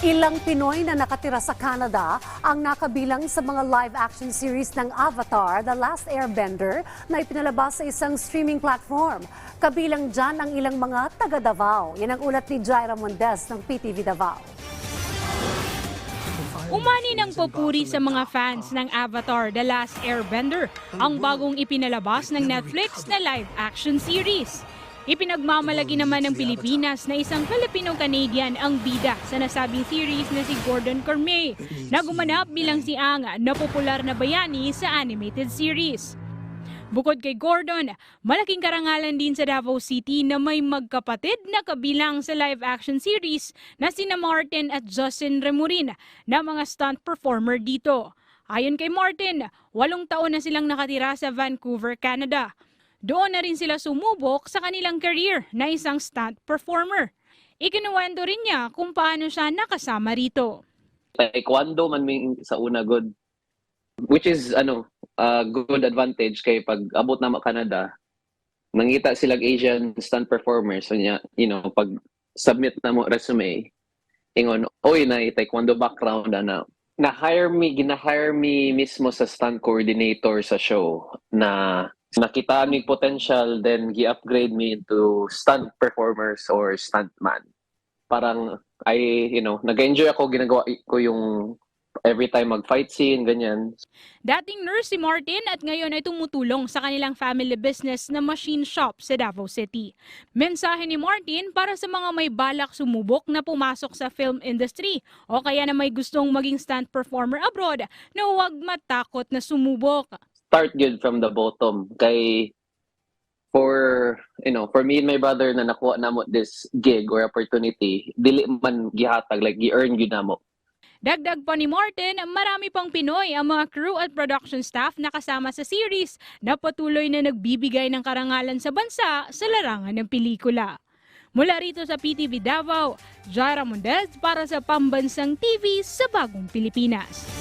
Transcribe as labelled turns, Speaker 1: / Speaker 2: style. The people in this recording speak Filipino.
Speaker 1: Ilang Pinoy na nakatira sa Canada ang nakabilang sa mga live-action series ng Avatar, The Last Airbender na ipinalabas sa isang streaming platform. Kabilang dyan ang ilang mga taga Davao. Yan ang ulat ni Jaira Mondes ng PTV Davao.
Speaker 2: Umani ng papuri sa mga fans ng Avatar The Last Airbender, ang bagong ipinalabas ng Netflix na live-action series. Ipinagmamalagi naman ng Pilipinas na isang Filipino-Canadian ang bida sa nasabing series na si Gordon Cormier na gumanap bilang si Ang na popular na bayani sa animated series. Bukod kay Gordon, malaking karangalan din sa Davao City na may magkapatid na kabilang sa live-action series na sina Martin at Justin Remurin na mga stunt performer dito. Ayon kay Martin, walong taon na silang nakatira sa Vancouver, Canada. Doon na rin sila sumubok sa kanilang career na isang stunt performer. Ikinuwento rin niya kung paano siya nakasama rito.
Speaker 3: taekwondo man may sa una good which is ano uh, good advantage kay pag abot na Canada nangita silang Asian stunt performers so you know pag submit na mo resume ingon oy na taekwondo background ana na hire me gina-hire me mismo sa stunt coordinator sa show na nakita mi potential then gi-upgrade me into stunt performers or stuntman parang I, you know, nag-enjoy ako, ginagawa ko yung every time mag-fight scene, ganyan.
Speaker 2: Dating nurse si Martin at ngayon ay tumutulong sa kanilang family business na machine shop sa Davao City. Mensahe ni Martin para sa mga may balak sumubok na pumasok sa film industry o kaya na may gustong maging stunt performer abroad na huwag matakot na sumubok.
Speaker 3: Start good from the bottom. Kay, for, you know, for me and my brother na nakuha na mo this gig or opportunity, dili man gihatag, like, gi-earn yun na mo.
Speaker 2: Dagdag pa ni Martin, marami pang Pinoy ang mga crew at production staff na kasama sa series na patuloy na nagbibigay ng karangalan sa bansa sa larangan ng pelikula. Mula rito sa PTV Davao, Jara Mundez para sa Pambansang TV sa Bagong Pilipinas.